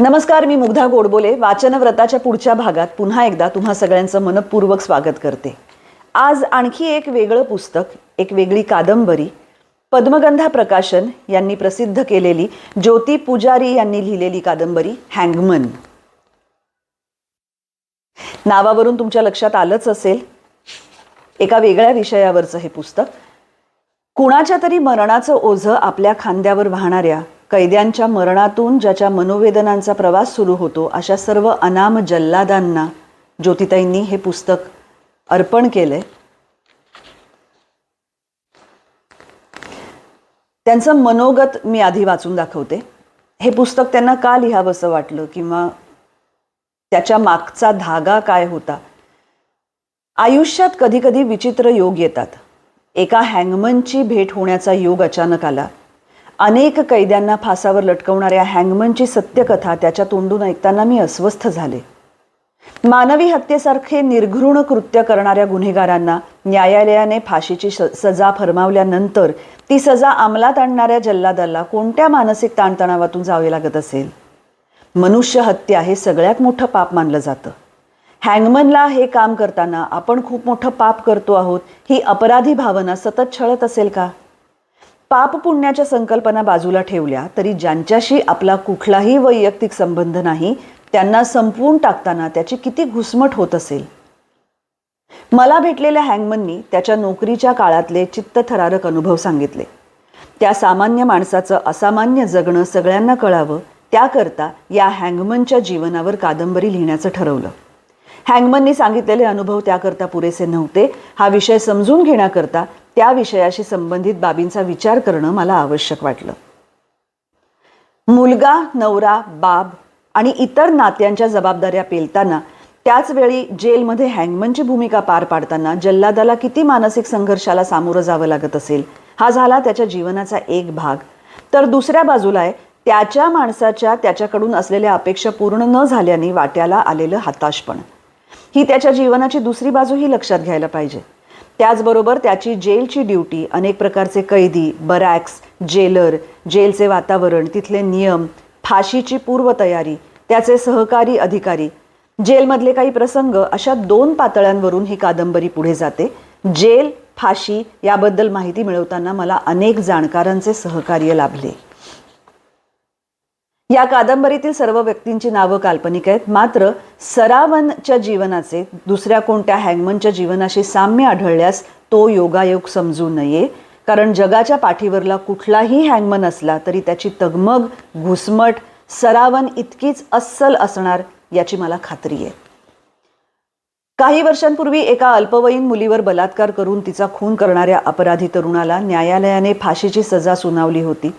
नमस्कार मी मुग्धा गोडबोले वाचनव्रताच्या पुढच्या भागात पुन्हा एकदा तुम्हा सगळ्यांचं मनपूर्वक स्वागत करते. आज आणखी एक वेगळं पुस्तक एक वेगळी कादंबरी पद्मगंधा प्रकाशन यांनी प्रसिद्ध केलेली ज्योती पुजारी यांनी लिहिलेली कादंबरी हँगमन. नावावरून तुमच्या लक्षात आलंच असेल एका वेगळ्या विषयावरचं हे पुस्तक. कुणाच्या तरी मरणाचं ओझं आपल्या खांद्यावर वाहणाऱ्या कैद्यांच्या मरणातून ज्याच्या मनोवेदनांचा प्रवास सुरू होतो अशा सर्व अनाम जल्लादांना ज्योतिताईंनी हे पुस्तक अर्पण केलंय. त्यांचं मनोगत मी आधी वाचून दाखवते. हे पुस्तक त्यांना का लिहावंसं वाटलं किंवा त्याच्या मागचा धागा काय होता? आयुष्यात कधी कधी विचित्र योग येतात. एका हँगमनची भेट होण्याचा योग अचानक आला. अनेक कैद्यांना फासावर लटकवणाऱ्या हँगमनची सत्यकथा त्याच्या तोंडून ऐकताना मी अस्वस्थ झाले. मानवी हत्येसारखे निर्घृण कृत्य करणाऱ्या गुन्हेगारांना न्यायालयाने फाशीची सजा फरमावल्यानंतर ती सजा अंमलात आणणाऱ्या जल्लादाला कोणत्या मानसिक ताणतणावातून जावे लागत असेल? मनुष्य हत्या हे सगळ्यात मोठं पाप मानलं जातं. हँगमनला हे काम करताना आपण खूप मोठं पाप करतो आहोत ही अपराधी भावना सतत छळत असेल का? पाप पुण्याच्या संकल्पना बाजूला ठेवल्या तरी ज्यांच्याशी आपला कुठलाही वैयक्तिक संबंध नाही त्यांना संपवून टाकताना त्याची किती घुसमट होत असेल? मला भेटलेल्या हँगमननी त्याच्या नोकरीच्या काळातले चित्तथरारक अनुभव सांगितले. त्या सामान्य माणसाचं असामान्य जगणं सगळ्यांना कळावं त्याकरता या हँगमनच्या जीवनावर कादंबरी लिहिण्याचं ठरवलं. हँगमननी सांगितलेले अनुभव त्याकरता पुरेसे नव्हते. हा विषय समजून घेण्याकरता त्या विषयाशी संबंधित बाबींचा विचार करणं मला आवश्यक वाटलं. मुलगा नवरा बाब आणि इतर नात्यांच्या जबाबदाऱ्या पेलताना त्याच वेळी जेलमध्ये हँगमनची भूमिका पार पाडताना जल्लादाला किती मानसिक संघर्षाला सामोरं जावं लागत असेल हा झाला त्याच्या जीवनाचा एक भाग. तर दुसऱ्या बाजूला आहे त्याच्या माणसाच्या त्याच्याकडून असलेल्या अपेक्षा पूर्ण न झाल्याने वाट्याला आलेलं हताशपण ही त्याच्या जीवनाची दुसरी बाजूही लक्षात घ्यायला पाहिजे. त्याचबरोबर त्याची जेलची ड्युटी अनेक प्रकारचे कैदी बरॅक्स जेलर जेलचे वातावरण तिथले नियम फाशीची पूर्वतयारी त्याचे सहकारी अधिकारी. जेलमधले काही प्रसंग अशा दोन पातळ्यांवरून ही कादंबरी पुढे जाते. जेल फाशी याबद्दल माहिती मिळवताना मला अनेक जाणकारांचे सहकार्य लाभले. या कादंबरीतील सर्व व्यक्तींची नावं काल्पनिक आहेत. मात्र सरावनच्या जीवनाचे दुसऱ्या कोणत्या हँगमनच्या जीवनाशी साम्य आढळल्यास तो योगायोग समजू नये. कारण जगाच्या पाठीवरला कुठलाही हँगमन असला तरी त्याची तगमग घुसमट सरावन इतकीच अस्सल असणार याची मला खात्री आहे. काही वर्षांपूर्वी एका अल्पवयीन मुलीवर बलात्कार करून तिचा खून करणाऱ्या अपराधी तरुणाला न्यायालयाने फाशीची सजा सुनावली होती.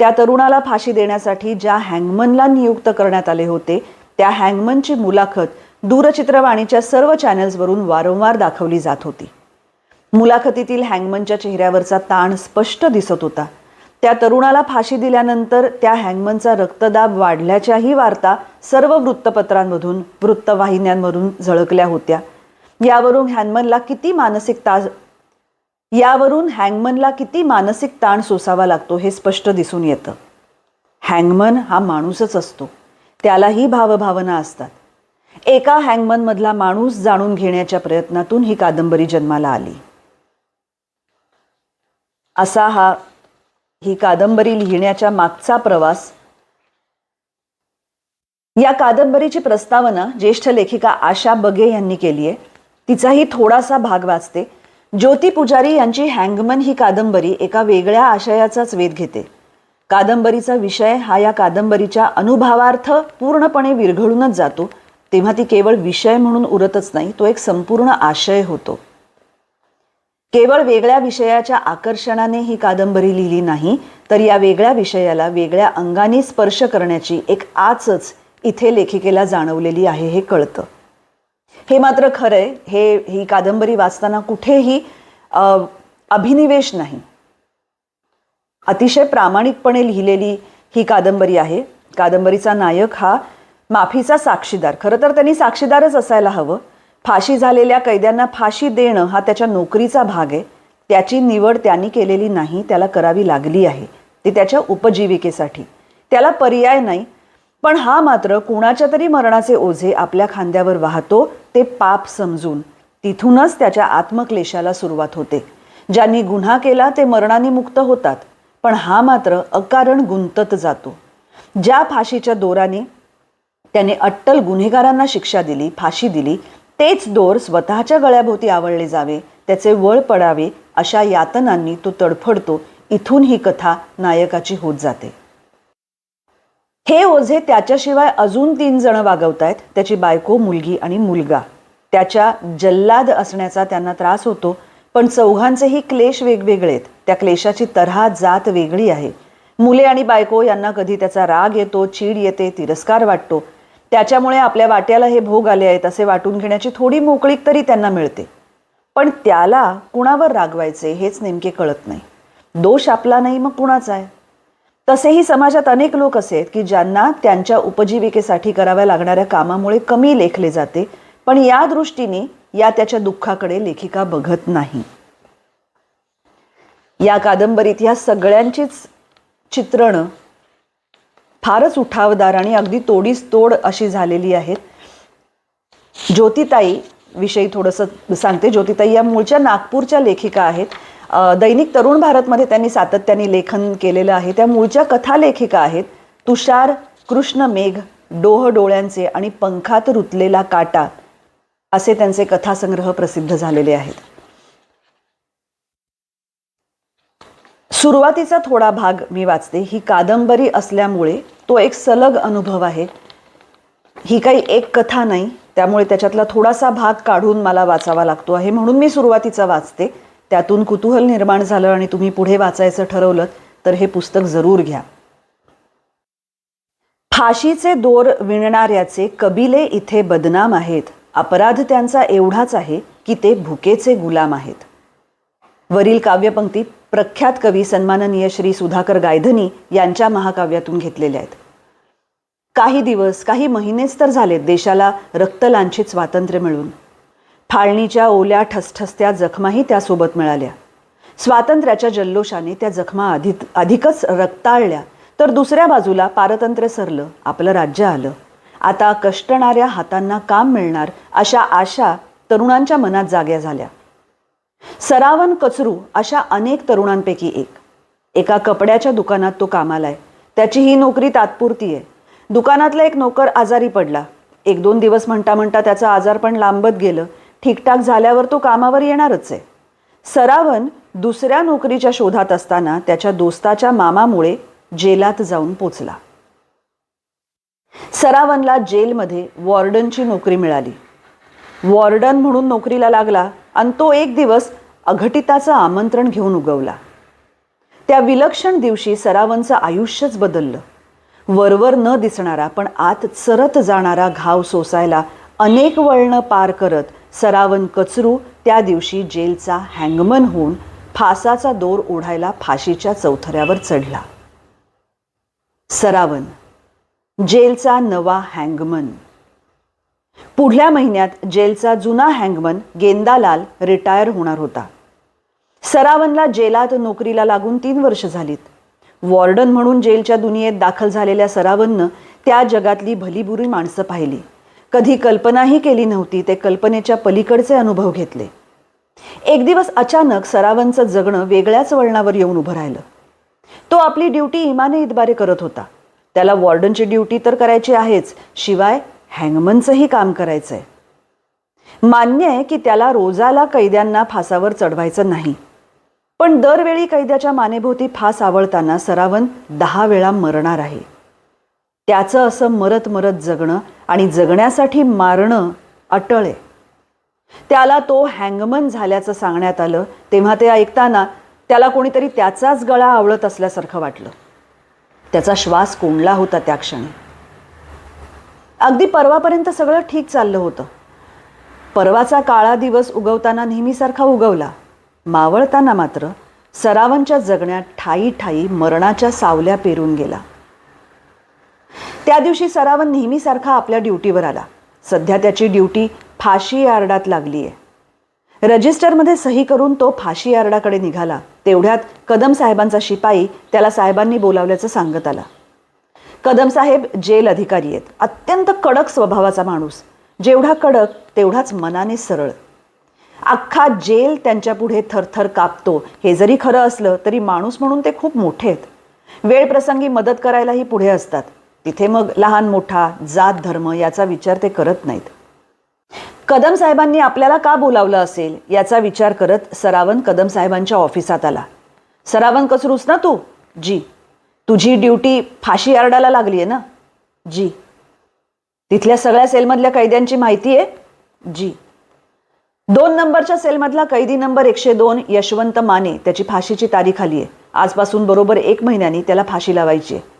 त्या तरुणाला फाशी देण्यासाठी ज्या हँगमनला नियुक्त करण्यात आले होते त्या हँगमनची मुलाखत दूरचित्रवाणीच्या सर्व चॅनेल्सवरून वारंवार दाखवली जात होती. मुलाखतीतील हँगमनच्या चेहऱ्यावरचा ताण स्पष्ट दिसत होता. त्या तरुणाला फाशी दिल्यानंतर त्या हँगमनचा रक्तदाब वाढल्याच्याही वार्ता सर्व वृत्तपत्रांमधून वृत्तवाहिन्यांमधून झळकल्या होत्या. यावरून हॅनमनला किती मानसिक ताज यावरून हँगमनला किती मानसिक ताण सोसावा लागतो हे स्पष्ट दिसून येतं. हँगमन हा माणूसच असतो. त्यालाही भावभावना असतात. एका हँगमनमधला माणूस जाणून घेण्याच्या प्रयत्नातून ही कादंबरी जन्माला आली. असा हा ही कादंबरी लिहिण्याच्या मागचा प्रवास. या कादंबरीची प्रस्तावना ज्येष्ठ लेखिका आशा बगे यांनी केली आहे तिचाही थोडासा भाग वाचते. ज्योती पुजारी यांची हँगमन ही कादंबरी एका वेगळ्या आशयाचाच वेध घेते. कादंबरीचा विषय हा या कादंबरीच्या अनुभवार्थ पूर्णपणे विरघळूनच जातो. तेव्हा ती केवळ विषय म्हणून उरतच नाही तो एक संपूर्ण आशय होतो. केवळ वेगळ्या विषयाच्या आकर्षणाने ही कादंबरी लिहिली नाही तर या वेगळ्या विषयाला वेगळ्या अंगाने स्पर्श करण्याची एक आचच इथे लेखिकेला जाणवलेली आहे हे कळतं. हे मात्र खरंय. हे ही कादंबरी वाचताना कुठेही अभिनिवेश नाही. अतिशय प्रामाणिकपणे लिहिलेली ही कादंबरी आहे. कादंबरीचा नायक हा माफीचा साक्षीदार. खरं तर त्यांनी साक्षीदारच असायला हवं. फाशी झालेल्या कैद्यांना फाशी देणं हा त्याच्या नोकरीचा भाग आहे. त्याची निवड त्यांनी केलेली नाही त्याला करावी लागली आहे. ती त्याच्या उपजीविकेसाठी. त्याला पर्याय नाही. पण हा मात्र कुणाच्या तरी मरणाचे ओझे आपल्या खांद्यावर वाहतो ते पाप समजून. तिथूनच त्याच्या आत्मक्लेशाला सुरुवात होते. ज्यांनी गुन्हा केला ते मरणाने मुक्त होतात. पण हा मात्र अकारण गुंतत जातो. ज्या फाशीच्या दोराने त्याने अट्टल गुन्हेगारांना शिक्षा दिली फाशी दिली तेच दोर स्वतःच्या गळ्याभोवती आवळले जावे त्याचे वळ पडावे अशा यातनांनी तो तडफडतो. इथून ही कथा नायकाची होत जाते. हे ओझे त्याच्याशिवाय अजून तीन जण वागवतायत. त्याची बायको मुलगी आणि मुलगा. त्याच्या जल्लाद असण्याचा त्यांना त्रास होतो पण चौघांचेही क्लेश वेगवेगळे आहेत त्या क्लेशाची तऱ्हा जात वेगळी आहे. मुले आणि बायको यांना कधी त्याचा राग येतो चीड येते तिरस्कार वाटतो. त्याच्यामुळे आपल्या वाट्याला हे भोग आले आहेत असे वाटून घेण्याची थोडी मोकळीक तरी त्यांना मिळते. पण त्याला कुणावर रागवायचे हेच नेमके कळत नाही. दोष आपला नाही मग कुणाचा आहे? तसेही समाजात अनेक लोक असे आहेत की ज्यांना त्यांच्या उपजीविकेसाठी कराव्या लागणाऱ्या कामामुळे कमी लेखले जाते पण या दृष्टीने या त्याच्या दुःखाकडे लेखिका बघत नाही. या कादंबरीत ह्या सगळ्यांचीच चित्रणं फारच उठावदार आणि अगदी तोडीस तोड अशी झालेली आहेत. ज्योतिताई विषयी थोडंसं सांगते. ज्योतिताई या मूळच्या नागपूरच्या लेखिका आहेत. दैनिक तरुण भारतमध्ये त्यांनी सातत्याने लेखन केलेलं आहे. त्या मूळच्या कथा लेखिका आहेत तुषार कृष्ण मेघ डोह डोळ्यांचे आणि पंखात रुतलेला काटा असे त्यांचे कथासंग्रह प्रसिद्ध झालेले आहेत. सुरुवातीचा थोडा भाग मी वाचते. ही कादंबरी असल्यामुळे तो एक सलग अनुभव आहे. ही काही एक कथा नाही त्यामुळे त्याच्यातला थोडासा भाग काढून मला वाचावा लागतो आहे म्हणून मी सुरुवातीचा वाचते. त्यातून कुतूहल निर्माण झालं आणि तुम्ही पुढे वाचायचं ठरवलं तर हे पुस्तक जरूर घ्या. फाशीचे दोर विणणाऱ्याचे कबिले इथे बदनाम आहेत. अपराध त्यांचा एवढाच आहे की ते भुकेचे गुलाम आहेत. वरील काव्यपंक्ती प्रख्यात कवी सन्माननीय श्री सुधाकर गायधनी यांच्या महाकाव्यातून घेतलेल्या आहेत. काही दिवस काही महिनेच तर झालेत देशाला रक्तलांछित स्वातंत्र्य मिळून. फाळणीच्या ओल्या ठसठसत्या जखमाही त्यासोबत मिळाल्या. स्वातंत्र्याच्या जल्लोषाने त्या जखमा अधिक अधिकच रक्ताळल्या तर दुसऱ्या बाजूला पारतंत्र्य सरलं आपलं राज्य आलं. आता कष्टणाऱ्या हातांना काम मिळणार अशा आशा तरुणांच्या मनात जाग्या झाल्या. सरावन कचरू अशा अनेक तरुणांपैकी एक. एका कपड्याच्या दुकानात तो कामाला आहे त्याची ही नोकरी तात्पुरती आहे. दुकानातला एक नोकर आजारी पडला. एक दोन दिवस म्हणता म्हणता त्याचं आजारपण लांबत गेलं. ठीकठाक झाल्यावर तो कामावर येणारच आहे. सरावन दुसऱ्या नोकरीच्या शोधात असताना त्याच्या दोस्ताच्या मामामुळे जेलात जाऊन पोचला. सरावनला जेलमध्ये वॉर्डनची नोकरी मिळाली. वॉर्डन म्हणून नोकरीला लागला आणि तो एक दिवस अघटिताचं आमंत्रण घेऊन उगवला. त्या विलक्षण दिवशी सरावनचं आयुष्यच बदललं. वरवर न दिसणारा पण आत चरत जाणारा घाव सोसायला अनेक वळणं पार करत सरावन कचरू त्या दिवशी जेलचा हँगमन होऊन फासाचा दोर ओढायला फाशीच्या चौथऱ्यावर चढला. सरावन जेलचा नवा हँगमन. पुढल्या महिन्यात जेलचा जुना हँगमन गेंदालाल रिटायर होणार होता. सरावनला जेलात नोकरीला लागून तीन वर्ष झालीत. वॉर्डन म्हणून जेलच्या दुनियेत दाखल झालेल्या सरावननं त्या जगातली भलीबुरी माणसं पाहिली. कधी कल्पनाही केली नव्हती ते कल्पनेच्या पलीकडचे अनुभव घेतले. एक दिवस अचानक सरावांचं जगणं वेगळ्याच वळणावर येऊन उभं राहिलं. तो आपली ड्युटी इमाने इतबारे करत होता. त्याला वॉर्डनची ड्युटी तर करायची आहेच शिवाय हँगमनचंही काम करायचं आहे मान्य आहे की त्याला रोजाला कैद्यांना फासावर चढवायचं नाही. पण दरवेळी कैद्याच्या मानेभोवती फास आवळताना सरावन दहा वेळा मरणार आहे. त्याचं असं मरत मरत जगणं आणि जगण्यासाठी मारणं अटळ आहे. त्याला तो हँगमन झाल्याचं सांगण्यात आलं तेव्हा ते ऐकताना त्याला कोणीतरी त्याचाच गळा आवळत असल्यासारखं वाटलं. त्याचा श्वास कोंडला होता त्या क्षणी. अगदी परवापर्यंत सगळं ठीक चाललं होतं. परवाचा काळा दिवस उगवताना नेहमीसारखा उगवला. मावळताना मात्र सरावांच्या जगण्यात ठाई ठाई मरणाच्या सावल्या पेरून गेला. त्या दिवशी सरावन नेहमीसारखा आपल्या ड्युटीवर आला. सध्या त्याची ड्युटी फाशी यार्डात लागली आहे रजिस्टरमध्ये सही करून तो फाशी यार्डाकडे निघाला. तेवढ्यात कदम साहेबांचा शिपाई त्याला साहेबांनी बोलावल्याचं सांगत आला. कदम साहेब जेल अधिकारी आहेत. अत्यंत कडक स्वभावाचा माणूस. जेवढा कडक तेवढाच मनाने सरळ. अख्खा जेल त्यांच्या पुढे थरथर कापतो. हे जरी खरं असलं तरी माणूस म्हणून ते खूप मोठे आहेत. वेळ प्रसंगी मदत करायलाही पुढे असतात. तिथे मग लहान मोठा जात धर्म याचा विचार ते करत नाहीत. कदम साहेबांनी आपल्याला का बोलावलं असेल? याचा विचार करत सरावन कदम साहेबांच्या ऑफिसात आला. सरावन कसरूस ना तू? जी. तुझी ड्युटी फाशी यार्डाला लागली आहे ना? जी. तिथल्या सगळ्या सेलमधल्या कैद्यांची माहिती आहे? जी. दोन नंबरच्या सेलमधला कैदी नंबर एकशे दोन यशवंत माने त्याची फाशीची तारीख आली आहे आजपासून बरोबर एक महिन्यानी त्याला फाशी लावायची आहे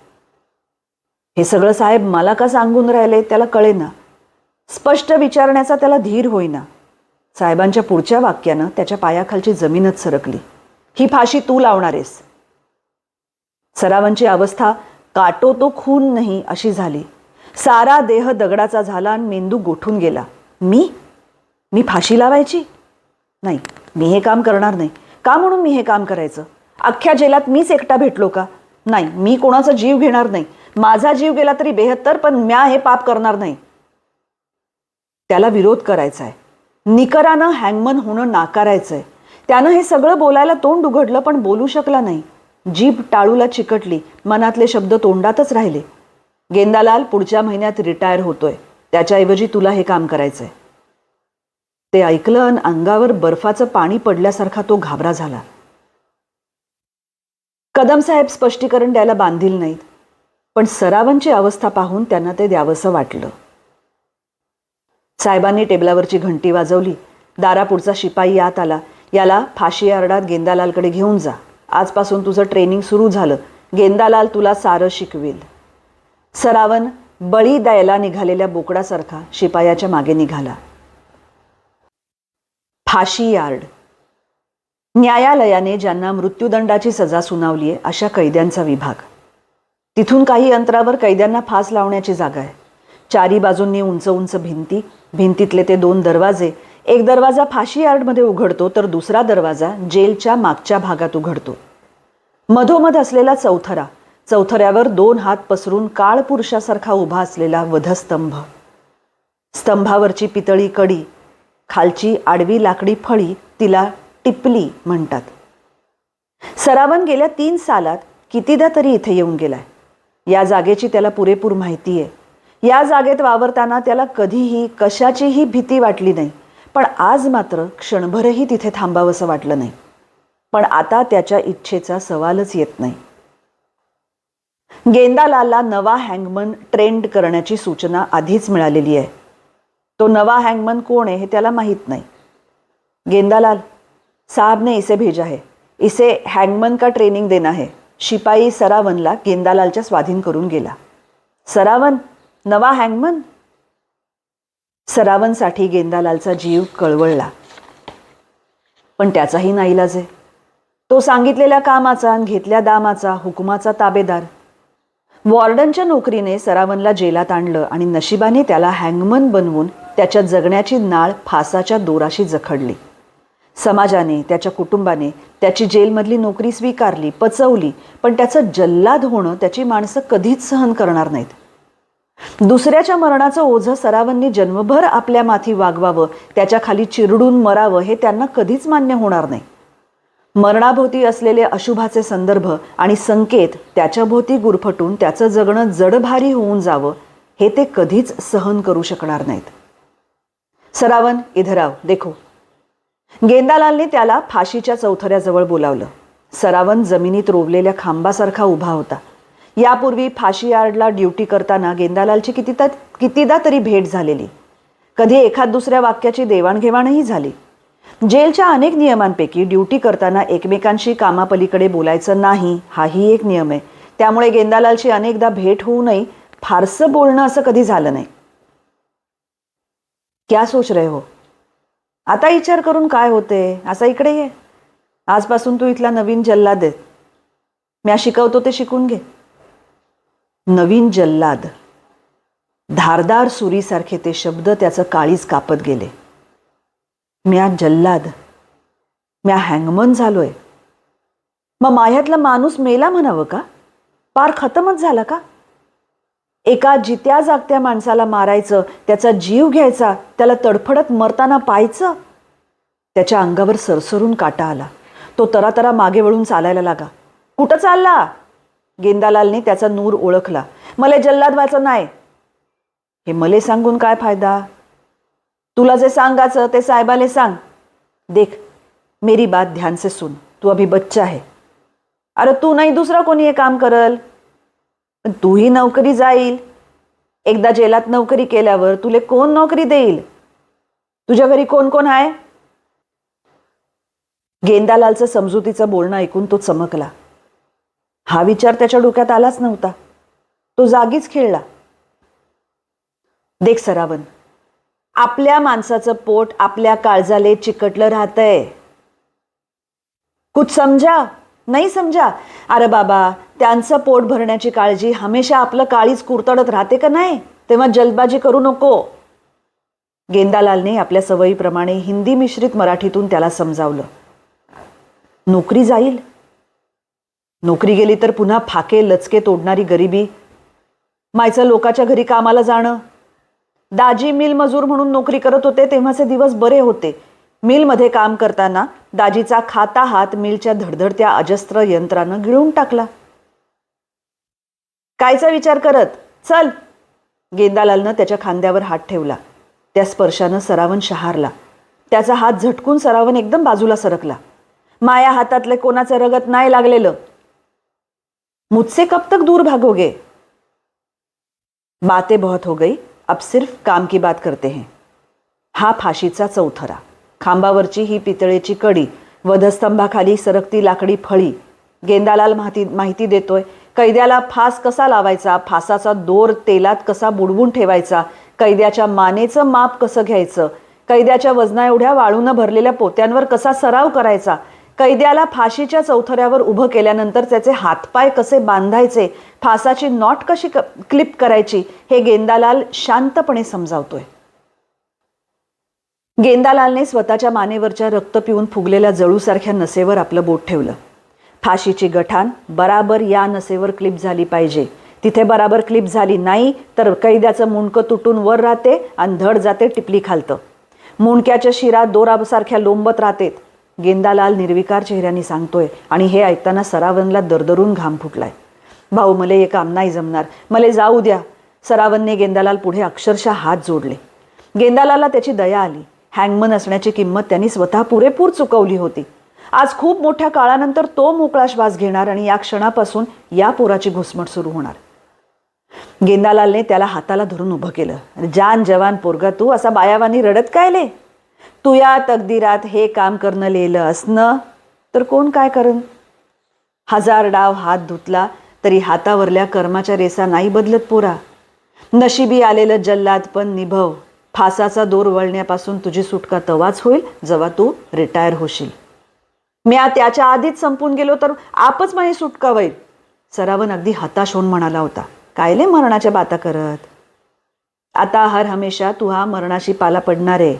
हे सगळं साहेब मला का सांगून राहिले त्याला कळेना. स्पष्ट विचारण्याचा त्याला धीर होईना. साहेबांच्या पुढच्या वाक्यानं त्याच्या पायाखालची जमीनच सरकली. ही फाशी तू लावणारेस. सरावांची अवस्था काटो तो खून नाही अशी झाली. सारा देह दगडाचा झाला आणि मेंदू गोठून गेला. मी? मी फाशी लावायची? नाही मी हे काम करणार नाही. का म्हणून मी हे काम करायचं? अख्ख्या जेलात मीच एकटा भेटलो का? नाही मी कोणाचा जीव घेणार नाही. माझा जीव गेला तरी बेहत्तर पण म्या हे पाप करणार नाही. त्याला विरोध करायचा आहे निकरानं हँगमन होणं नाकारायचं आहे त्यानं हे सगळं बोलायला तोंड उघडलं पण बोलू शकला नाही. जीभ टाळूला चिकटली. मनातले शब्द तोंडातच राहिले. गेंदालाल पुढच्या महिन्यात रिटायर होतोय. त्याच्याऐवजी तुला हे काम करायचंय. ते ऐकलं आणि अंगावर बर्फाचं पाणी पडल्यासारखा तो घाबरा झाला. कदम साहेब स्पष्टीकरण द्यायला बांधील नाहीत. पण सरावांची अवस्था पाहून त्यांना ते द्यावंसं वाटलं. साहेबांनी टेबलावरची घंटी वाजवली. दारापुढचा शिपाई आत आला. याला फाशी आरडात गेंदालालकडे घेऊन जा. आजपासून तुझं ट्रेनिंग सुरू झालं. गेंदालाल तुला सारं शिकवेल. सरावन बळी द्यायला निघालेल्या बोकडासारखा शिपायाच्या मागे निघाला. फाशी यार्ड. न्यायालयाने ज्यांना मृत्यूदंडाची सजा सुनावली आहे अशा कैद्यांचा विभाग. तिथून काही अंतरावर कैद्यांना फास लावण्याची जागा आहे. चारी बाजूंनी उंच उंच भिंती भिंतीतले ते दोन दरवाजे. एक दरवाजा फाशी यार्डमध्ये उघडतो तर दुसरा दरवाजा जेलच्या मागच्या भागात उघडतो. मधोमध असलेला चौथरा चौथऱ्यावर दोन हात पसरून काळ पुरुषासारखा उभा असलेला वधस्तंभ. स्तंभावरची पितळी कडी खालची आडवी लाकडी फळी तिला टिपली म्हणतात. सरावन गेल्या तीन सालात कितीदा तरी इथे येऊन गेलाय. या जागेची त्याला पुरेपूर माहिती आहे. या जागेत वावरताना त्याला कधीही कशाचीही भीती वाटली नाही. पण आज मात्र क्षणभरही तिथे थांबावंसं वाटलं नाही. पण आता त्याच्या इच्छेचा सवालच येत नाही. गेंदालालला नवा हँगमन ट्रेंड करण्याची सूचना आधीच मिळालेली आहे. तो नवा हँगमन कोण आहे हे त्याला माहीत नाही. गेंदालाल साहब ने इसे भेजा है इसे हँगमन का ट्रेनिंग देना है? शिपाई सरावनला गेंदालालच्या स्वाधीन करून गेला. सरावन नवा हँगमन? सरावनसाठी गेंदालालचा जीव कळवळला. पण त्याचाही नाईलाज. आहे तो सांगितलेल्या कामाचा आणि घेतल्या दामाचा हुकुमाचा ताबेदार. वॉर्डनच्या नोकरीने सरावनला जेलात आणलं आणि नशिबाने त्याला हँगमन बनवून त्याच्या जगण्याची नाळ फासाच्या दोराशी जखडली. समाजाने त्याच्या कुटुंबाने त्याची जेलमधली नोकरी स्वीकारली पचवली पण त्याचं जल्लाद होणं त्याची माणसं कधीच सहन करणार नाहीत. दुसऱ्याच्या मरणाचं ओझं सरावांनी जन्मभर आपल्या माथी वागवावं त्याच्याखाली चिरडून मरावं हे त्यांना कधीच मान्य होणार नाही. मरणाभोवती असलेले अशुभाचे संदर्भ आणि संकेत त्याच्याभोवती गुरफटून त्याचं जगणं जडभारी होऊन जावं हे ते कधीच सहन करू शकणार नाहीत. सरावन इधराव देखो. गेंदालालने त्याला फाशीच्या चौथऱ्याजवळ बोलावलं. सरावन जमिनीत रोवलेल्या खांबासारखा उभा होता. यापूर्वी फाशी यार्डला ड्युटी करताना गेंदालालची कितीदा कितीदा तरी भेट झालेली. कधी एखाद दुसऱ्या वाक्याची देवाणघेवाणही झाली. जेलच्या अनेक नियमांपैकी ड्युटी करताना एकमेकांशी कामापलीकडे बोलायचं नाही हाही एक नियम आहे. त्यामुळे गेंदालालची अनेकदा भेट होऊनही फारसं बोलणं असं कधी झालं नाही. क्या सोच रहे हो? आता विचार करून काय होते? असा इकडे ये. आजपासून तू इथला नवीन जल्लाद आहे. म्या शिकवतो ते शिकून घे. नवीन जल्लाद. धारदार सुरीसारखे ते शब्द त्याचं काळीच कापत गेले. म्या जल्लाद. म्या हँगमन झालोय. मग माह्यातला माणूस मेला म्हणावं का? पार खतमच झाला का? एका जित्या जागत्या माणसाला मारायचं त्याचा जीव घ्यायचा त्याला तडफडत मरताना पाहायचं? त्याच्या अंगावर सरसरून काटा आला. तो तरातरा मागे वळून चालायला लागा. कुठं चालला? गेंदालालने त्याचा नूर ओळखला. मले जल्लाद व्हायचं नाही. हे मले सांगून काय फायदा? तुला जे सांगायचं ते साहेबाले सांग. देख मेरी बात ध्यान से सुन. तू अभी बच्चा है अरे तू नाही दुसरा कोणी हे काम करल? पण तूही नोकरी जाईल. एकदा जेलात नोकरी केल्यावर तुले कोण नोकरी देईल? तुझ्या घरी कोण कोण आहे गेंदालालचं समजुतीचं बोलणं ऐकून तो चमकला. हा विचार त्याच्या डोक्यात आलाच नव्हता. तो जागीच खेळला. देख सरावन आपल्या माणसाचं पोट आपल्या काळजाले चिकटलं राहतंय. कुछ समजा नाही समजा. अरे बाबा त्यांचं पोट भरण्याची काळजी हमेशा आपलं काळीच कुरतडत राहते का नाही? तेव्हा जलबाजी करू नको. गेंदालालने आपल्या सवयीप्रमाणे हिंदी मिश्रित मराठीतून त्याला समजावलं. नोकरी जाईल. नोकरी गेली तर पुन्हा फाके लचके तोडणारी गरिबी. मायचं लोकाच्या घरी कामाला जाणं. दाजी मिल मजूर म्हणून नोकरी करत होते तेव्हाचे दिवस बरे होते. मिलमध्ये काम करताना दाजीचा खाता हात मिलच्या धडधडत्या अजस्त्र यंत्रानं गिळून टाकला. कायचा विचार करत? चल! गेंदालालनं त्याच्या खांद्यावर हात ठेवला. त्या स्पर्शानं सरावन शहारला. त्याचा हात झटकून सरावन एकदम बाजूला सरकला. माया हातातले कोणाचं रगत नाही लागलेलं. मुझसे कब तक दूर भागोगे? बातें बहुत हो गई अब सिर्फ काम की बात करते हैं. हा फाशीचा चौथरा. खांबावरची ही पितळेची कडी वधस्तंभाखाली सरकती लाकडी फळी. गेंदालाल माहिती माहिती देतोय कैद्याला फास कसा लावायचा फासाचा दोर तेलात कसा बुडवून ठेवायचा कैद्याच्या मानेचं माप कसं घ्यायचं कैद्याच्या वजना एवढ्या वाळून भरलेल्या पोत्यांवर कसा सराव करायचा कैद्याला फाशीच्या चौथऱ्यावर उभं केल्यानंतर त्याचे हातपाय कसे बांधायचे फासाची नॉट कशी क- क्लिप करायची हे गेंदालाल शांतपणे समजावतोय. गेंदालालने स्वतःच्या मानेवरच्या रक्त पिऊन फुगलेल्या जळूसारख्या नसेवर आपलं बोट ठेवलं. फाशीची गठाण बराबर या नसेवर क्लिप झाली पाहिजे. तिथे बराबर क्लिप झाली नाही तर कैद्याचं मुंडकं तुटून वर राहते आणि धड जाते टिपली खालतं. मुंडक्याच्या शिरा दोरासारख्या लोंबत राहतेत. गेंदालाल निर्विकार चेहऱ्याने सांगतोय आणि हे ऐकताना सरावनला दरदरून घाम फुटलाय. भाऊ मले हे काम नाही जमणार. मले जाऊ द्या. सरावनने गेंदालाल पुढे अक्षरशः हात जोडले. गेंदालाला त्याची दया आली. हँगमन असण्याची किंमत त्यांनी स्वतः पुरेपूर चुकवली होती. आज खूप मोठ्या काळानंतर तो मोकळा श्वास घेणार आणि या क्षणापासून या पोराची घुसमट सुरू होणार. गेंदालालने त्याला हाताला धरून उभं केलं. जान जवान पोरगा तू असा बायावानी रडत काय ले? तू या तकदीरात हे काम करणं लिहिलं असणं तर कोण काय करन? हजार डाव हात धुतला तरी हातावरल्या कर्माच्या रेसा नाही बदलत पोरा. नशिबी आलेलं जल्लाद पण निभव. फासाचा दोर वळण्यापासून तुझी सुटका तवाच होईल जेव्हा तू रिटायर होशील. मी त्याच्या आधीच संपून गेलो तर आपच माझी सुटका होईल? सरावन अगदी हताश होऊन म्हणाला होता. कायले मरणाच्या बाता करत? आता हर हमेशा तू हा मरणाशी पाला पडणार. आहे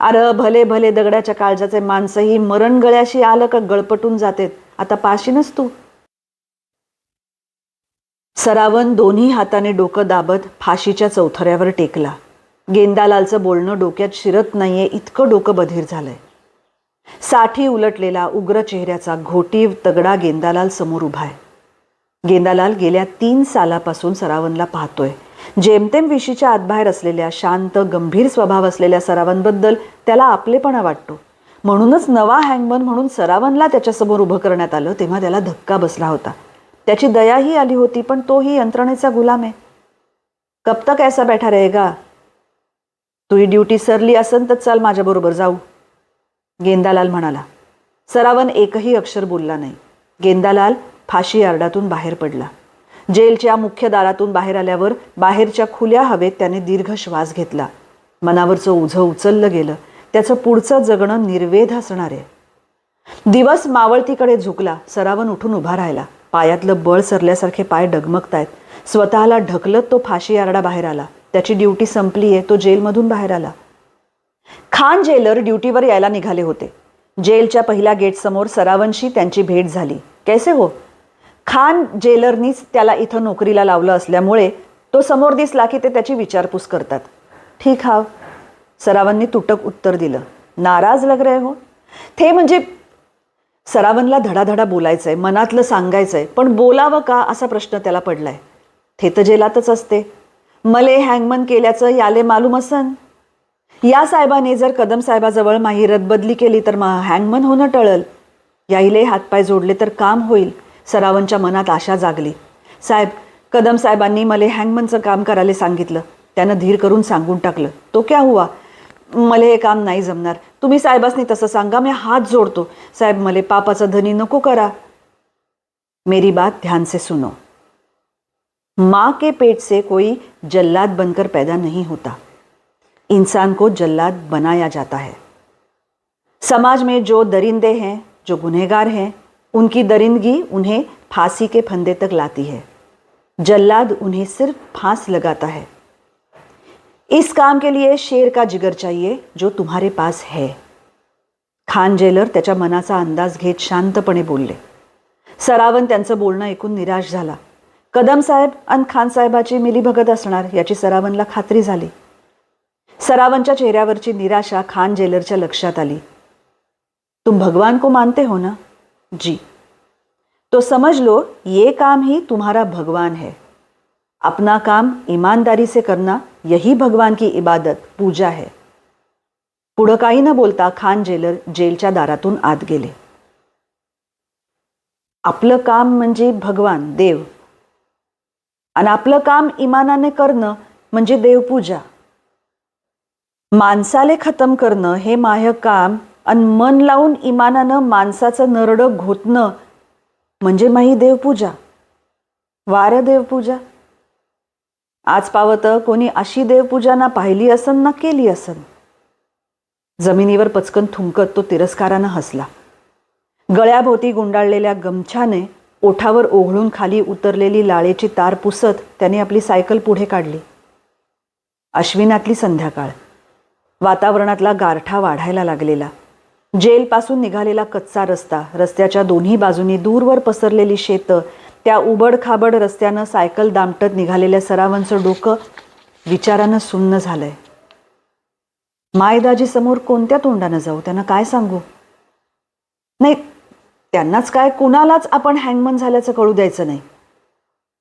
अरे भले भले दगडाच्या काळजाचे माणसंही मरण गळ्याशी आलं का गळपटून जातेत. आता पाशीनच तू. सरावन दोन्ही हाताने डोकं दाबत फाशीच्या चौथऱ्यावर टेकला. गेंदालालचं बोलणं डोक्यात शिरत नाहीये इतकं डोकं बधीर झालंय. साठी उलटलेला उग्र चेहऱ्याचा घोटीव तगडा गेंदालाल समोर उभा आहे. गेंदालाल गेल्या तीन सालापासून सरावनला पाहतोय. जेमतेम विशीच्या आतबाहेर असलेल्या शांत गंभीर स्वभाव असलेल्या सरावांबद्दल त्याला आपलेपणा वाटतो. म्हणूनच नवा हँगमन म्हणून सरावनला त्याच्यासमोर उभं करण्यात आलं तेव्हा त्याला धक्का बसला होता. त्याची दयाही आली होती पण तोही यंत्रणेचा गुलाम आहे. कब तक ऐसा बैठा रहेगा? तुझी ड्युटी सरली असन तर चल माझ्याबरोबर जाऊ. गेंदालाल म्हणाला सरावन एकही अक्षर बोलला नाही. गेंदालाल फाशी यार्डातून बाहेर पडला. जेलच्या मुख्य दारातून बाहेर आल्यावर बाहेरच्या खुल्या हवेत त्याने दीर्घ श्वास घेतला. मनावरचं ओझं उचललं गेलं त्याचं पुढचं जगणं निर्वेध असणार आहे. दिवस मावळतीकडे झुकला सरावन उठून उभा राहिला. पायातलं बळ सरल्यासारखे पाय डगमगतायत. स्वतःला ढकलत तो फाशी यार्डा बाहेर आला. त्याची ड्युटी संपली आहे तो जेलमधून बाहेर आला. खान जेलर ड्युटीवर यायला निघाले होते. जेलच्या पहिल्या गेटसमोर सरावनशी त्यांची भेट झाली. कैसे हो? खान जेलरनीच त्याला इथं नोकरीला लावलं असल्यामुळे तो समोर दिसला की ते त्याची विचारपूस करतात. ठीक हाव. सरावांनी तुटक उत्तर दिलं. नाराज लग रहे हो? ते म्हणजे सरावनला धडाधडा बोलायचंय मनातलं सांगायचंय पण बोलावं का असा प्रश्न त्याला पडलाय? ते तर जेलातच असते. मले हँगमन केल्याचं याले मालूम असन? या साहेबाने जर कदम साहेबाजवळ माही रदबदली केली तर मा हँगमन होणं टळल. याईले हातपाय जोडले तर काम होईल सरावनच्या मनात आशा जागली. साहेब कदम साहेबांनी मले हँगमनचं काम करायला सांगितलं. त्यानं धीर करून सांगून टाकलं. तो क्या हुआ? मले हे काम नाही जमणार. तुम्ही साहेबासनी तसं सांगा मी हात जोडतो. साहेब मले पापाचा धनी नको करा. मेरी बात ध्यान से सुनो. माँ के पेट से कोई जल्लाद बनकर पैदा नहीं होता। इंसान को जल्लाद बनाया जाता है। समाज में जो दरिंदे हैं, जो गुनहगार हैं, उनकी दरिंदगी उन्हें फांसी के फंदे तक लाती है। जल्लाद उन्हें सिर्फ़ फांस लगाता है। इस काम के लिए शेर का जिगर चाहिए, जो तुम्हारे पास है। खान जेलर त्याच्या मनाचा अंदाज घेत शांतपणे बोलले। सरावन त्यांचं बोलणं ऐकून निराश झाला। कदम साहेब आणि खान साहेबाची मिलीभगत असणार याची सरावनला खात्री झाली. सरावनच्या चेहऱ्यावरची निराशा खान जेलरच्या लक्षात आली. तुम भगवान को मानते हो ना? जी. तो समझ लो ये काम ही तुम्हारा भगवान है. अपना काम ईमानदारी से करना यही भगवान की इबादत पूजा है. पुढं काही न बोलता खान जेलर जेलच्या दारातून आत गेले. आपलं काम म्हणजे भगवान देव. आणि आपलं काम इमानाने करणं म्हणजे देवपूजा. माणसाले खतम करणं हे माह्य काम आणि मन लावून इमानानं माणसाचं नरडं घोतणं म्हणजे माही देवपूजा. वार देवपूजा. आज पावत कोणी अशी देवपूजा ना पाहिली असन ना केली असन. जमिनीवर पचकन थुंकत तो तिरस्कारानं हसला. गळ्याभोवती गुंडाळलेल्या गमछाने ओठावर ओघळून खाली उतरलेली लाळेची तार पुसत त्याने आपली सायकल पुढे काढली. अश्विनातली संध्याकाळ. वातावरणातला गारठा वाढायला लागलेला. जेलपासून निघालेला कच्चा रस्ता रस्त्याच्या दोन्ही बाजूनी दूरवर पसरलेली शेतं त्या उबडखाबड रस्त्यानं सायकल दामटत निघालेल्या सरावांचं डोकं विचारानं सुन्न झालंय. मायदाजी समोर कोणत्या तोंडानं जाऊ? त्यांना काय सांगू? नाही त्यांनाच काय कुणालाच आपण हँगमन झाल्याचं कळू द्यायचं नाही.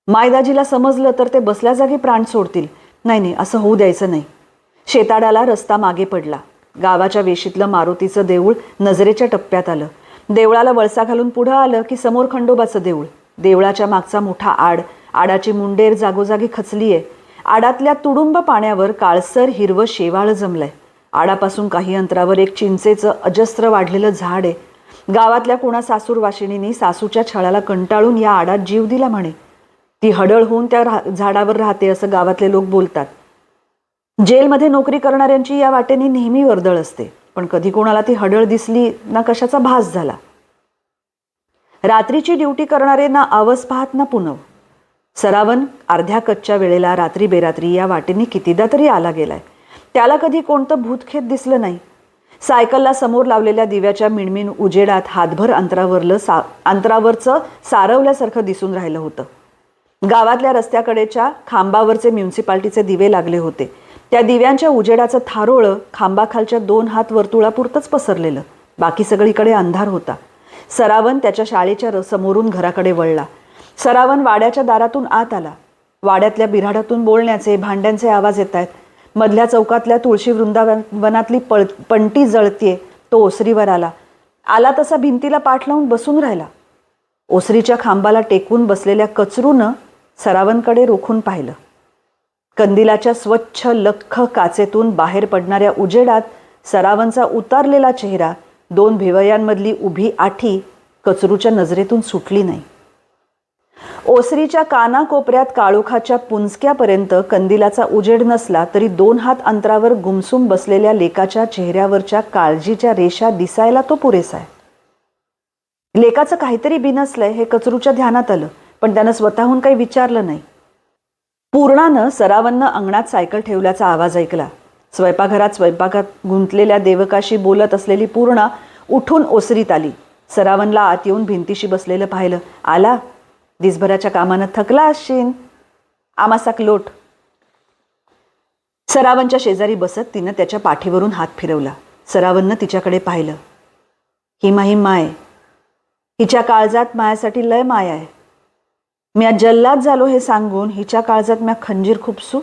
मायदाजीला समजलं तर ते बसल्या जागी प्राण सोडतील. नाही नाही असं होऊ द्यायचं नाही. शेताडाला रस्ता मागे पडला. गावाच्या वेशीतलं मारुतीचं देऊळ नजरेच्या टप्प्यात आलं. देवळाला वळसा घालून पुढं आलं की समोर खंडोबाचं देऊळ. देवळाच्या मागचा मोठा आड आडाची मुंडेर जागोजागी खचली आहे. आडातल्या तुडुंब पाण्यावर काळसर हिरवं शेवाळ जमलंय. आडापासून काही अंतरावर एक चिंचेचं अजस्त्र वाढलेलं झाड आहे. गावातल्या कुणा सासूरवाशिणींनी सासूच्या छळाला कंटाळून या आडात जीव दिला म्हणे. ती हडळ होऊन त्या रा झाडावर राहते असं गावातले लोक बोलतात. जेलमध्ये नोकरी करणाऱ्यांची या वाटेने नेहमी वर्दळ असते पण कधी कोणाला ती हडळ दिसली ना कशाचा भास झाला. रात्रीची ड्युटी करणारे ना आवस पाहत ना पुनव. सरावन अर्ध्या कच्च्या वेळेला रात्री बेरात्री या वाटेने कितीदा तरी आला गेलाय. त्याला कधी कोणतं भूतखेत दिसलं नाही. सायकलला समोर लावलेल्या दिव्याच्या मिणमिण उजेडात हातभर अंतरावरलं सा अंतरावरचं सारवल्यासारखं दिसून राहिलं होतं. गावातल्या रस्त्याकडेच्या खांबावरचे म्युन्सिपाल्टीचे दिवे लागले होते. त्या दिव्यांच्या उजेडाचं थारोळं खांबाखालच्या दोन हात वर्तुळापुरतंच पसरलेलं. बाकी सगळीकडे अंधार होता. सरावन त्याच्या शाळेच्या समोरून घराकडे वळला. सरावन वाड्याच्या दारातून आत आला. वाड्यातल्या बिऱ्हाडातून बोलण्याचे भांड्यांचे आवाज येत आहेत मधल्या चौकातल्या तुळशी वृंदावन वनातली पळ पंटी जळतीये. तो ओसरीवर आला. आला तसा भिंतीला पाठ लावून बसून राहिला. ओसरीच्या खांबाला टेकून बसलेल्या कचरूनं सरावनकडे रोखून पाहिलं. कंदिलाच्या स्वच्छ लख्ख काचेतून बाहेर पडणाऱ्या उजेडात सरावनचा उतारलेला चेहरा दोन भिवयांमधली उभी आठी कचरूच्या नजरेतून सुटली नाही. ओसरीच्या कानाकोपऱ्यात काळोखाच्या पुंजक्यापर्यंत कंदिलाचा उजेड नसला तरी दोन हात अंतरावर गुमसुम बसलेल्या लेकाच्या चेहऱ्यावरच्या काळजीच्या रेषा दिसायला तो पुरेसा आहे. लेकाचं काहीतरी बिनसलंय हे कचरूच्या ध्यानात आलं पण त्यानं स्वतःहून काही विचारलं नाही. पूर्णानं सरावांना अंगणात सायकल ठेवल्याचा आवाज ऐकला. स्वयंपाकघरात स्वयंपाकात गुंतलेल्या देवकाशी बोलत असलेली पूर्णा उठून ओसरीत आली. सरावनला आत येऊन भिंतीशी बसलेलं पाहिलं. आला? दिसभराच्या कामानं थकला असशीन आमासाक लोट. सरावांच्या शेजारी बसत तिनं त्याच्या पाठीवरून हात फिरवला. सरावननं तिच्याकडे पाहिलं. ही माही माय. हिच्या काळजात मायासाठी लय माय आहे. मी आज जल्लाद झालो हे सांगून हिच्या काळजात म्या खंजीर खुपसू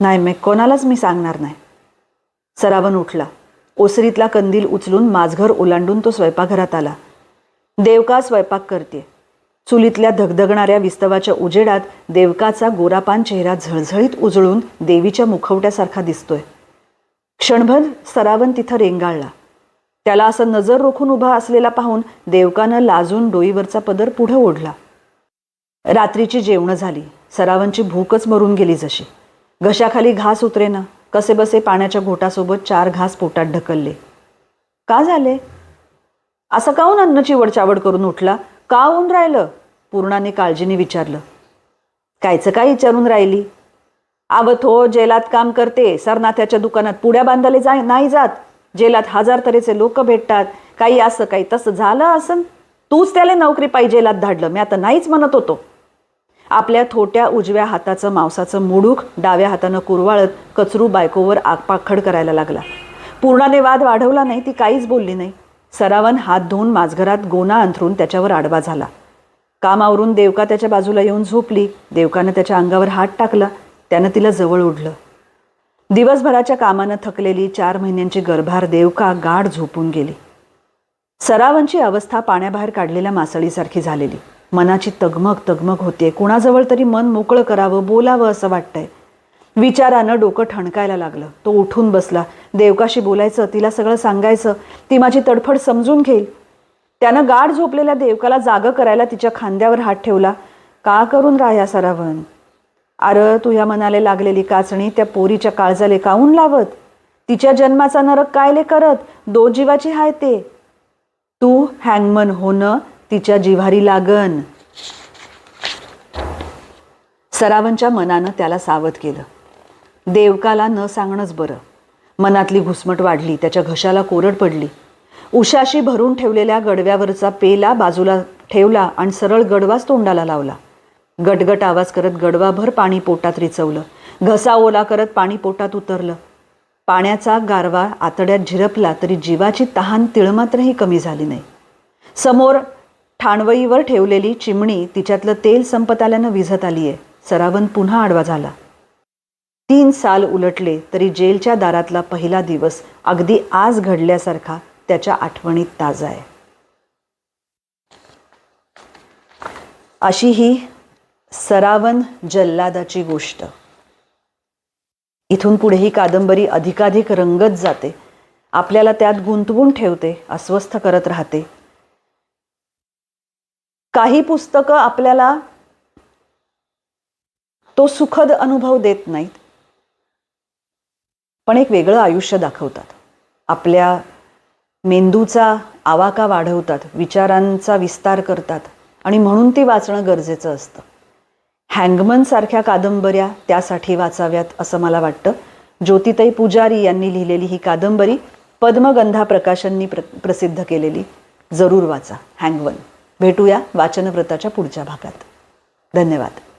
नाही मी कोणालाच मी सांगणार नाही. सरावन उठला. ओसरीतला कंदील उचलून माझघर ओलांडून तो स्वयंपाकघरात आला. देवका स्वयंपाक करते चुलीतल्या धगधगणाऱ्या विस्तवाच्या उजेडात देवकाचा गोरापान चेहरा झळझळीत उजळून देवीच्या मुखवट्यासारखा दिसतोय. क्षणभर सरावन तिथं रेंगाळला. त्याला असं नजर रोखून उभा असलेला पाहून देवकानं लाजून डोईवरचा पदर पुढं ओढला. रात्रीची जेवणं झाली. सरावांची भूकच मरून गेली जशी. घशाखाली घास उतरेना. कसेबसे पाण्याच्या घोटासोबत चार घास पोटात ढकलले. का झाले? असं काहून अन्न चिवडचावड करून उठला? का होऊन राहिलं? पूर्णाने काळजीने विचारलं. कायचं काय विचारून राहिली? आवत हो जेलात काम करते. सरनाथ्याच्या दुकानात पुड्या बांधायला जाय नाही जात. जेलात हजार तऱ्हेचे लोक भेटतात. काही असं काही तसं झालं असं तूच त्याला नोकरी पाहिजे जेलात धाडलं. मी आता नाहीच म्हणत होतो. आपल्या थोट्या उजव्या हाताचं मांसाचं मुडूक डाव्या हातानं कुरवाळत कचरू बायकोवर आगपाखड करायला लागला. पूर्णाने वाद वाढवला नाही ती काहीच बोलली नाही. सरावन हात धुवून माझघरात गोना अंथरून त्याच्यावर आडवा झाला. कामावरून देवका त्याच्या बाजूला येऊन झोपली. देवकानं त्याच्या अंगावर हात टाकला. त्यानं तिला जवळ ओढलं. दिवसभराच्या कामानं थकलेली चार महिन्यांची गर्भार देवका गाढ झोपून गेली. सरावांची अवस्था पाण्याबाहेर काढलेल्या मासळीसारखी झालेली. मनाची तगमग तगमग होते कुणाजवळ तरी मन मोकळं करावं बोलावं असं वाटतंय. विचारानं डोकं ठणकायला लागलं. तो उठून बसला. देवकाशी बोलायचं तिला सगळं सांगायचं. ती माझी तडफड समजून घेईल. त्यानं गाढ झोपलेल्या देवकाला जागं करायला तिच्या खांद्यावर हात ठेवला. का करून राह्या सरावन? अरे तुझ्या मनाले लागलेली काचणी त्या पोरीच्या काळजाले काऊन लावत? तिच्या जन्माचा नरक कायले करत? दो जीवाची हाय ते. तू हँगमन होणं तिच्या जिव्हारी लागन. सरावनच्या मनानं त्याला सावध केलं. देवकाला न सांगणंच बरं. मनातली घुसमट वाढली त्याच्या घशाला कोरड पडली. उशाशी भरून ठेवलेल्या गडव्यावरचा पेला बाजूला ठेवला आणि सरळ गडवाच तोंडाला लावला. गटगट आवाज करत गडवाभर पाणी पोटात रिचवलं. घसा ओला करत पाणी पोटात उतरलं. पाण्याचा गारवा आतड्यात झिरपला तरी जीवाची तहान तिळमात्रही कमी झाली नाही. समोर ठाणवईवर ठेवलेली चिमणी तिच्यातलं तेल संपत आल्यानं विझत आली आहे सरावन पुन्हा आडवा झाला. तीन साल उलटले तरी जेलच्या दारातला पहिला दिवस अगदी आज घडल्यासारखा त्याच्या आठवणीत ताजा आहे. अशी ही सरावन जल्लादाची गोष्ट. इथून पुढे ही कादंबरी अधिकाधिक रंगत जाते. आपल्याला त्यात गुंतवून ठेवते अस्वस्थ करत राहते. काही पुस्तकं आपल्याला तो सुखद अनुभव देत नाहीत. पण एक वेगळं आयुष्य दाखवतात. आपल्या मेंदूचा आवाका वाढवतात विचारांचा विस्तार करतात आणि म्हणून ती वाचणं गरजेचं असतं. हँगमन सारख्या कादंबऱ्या त्यासाठी वाचाव्यात असं मला वाटतं. ज्योतिताई पुजारी यांनी लिहिलेली ही कादंबरी पद्मगंधा प्रकाशननी प्र प्रसिद्ध केलेली. जरूर वाचा हँगवन भेटूया वाचनव्रताच्या पुढच्या भागात. धन्यवाद.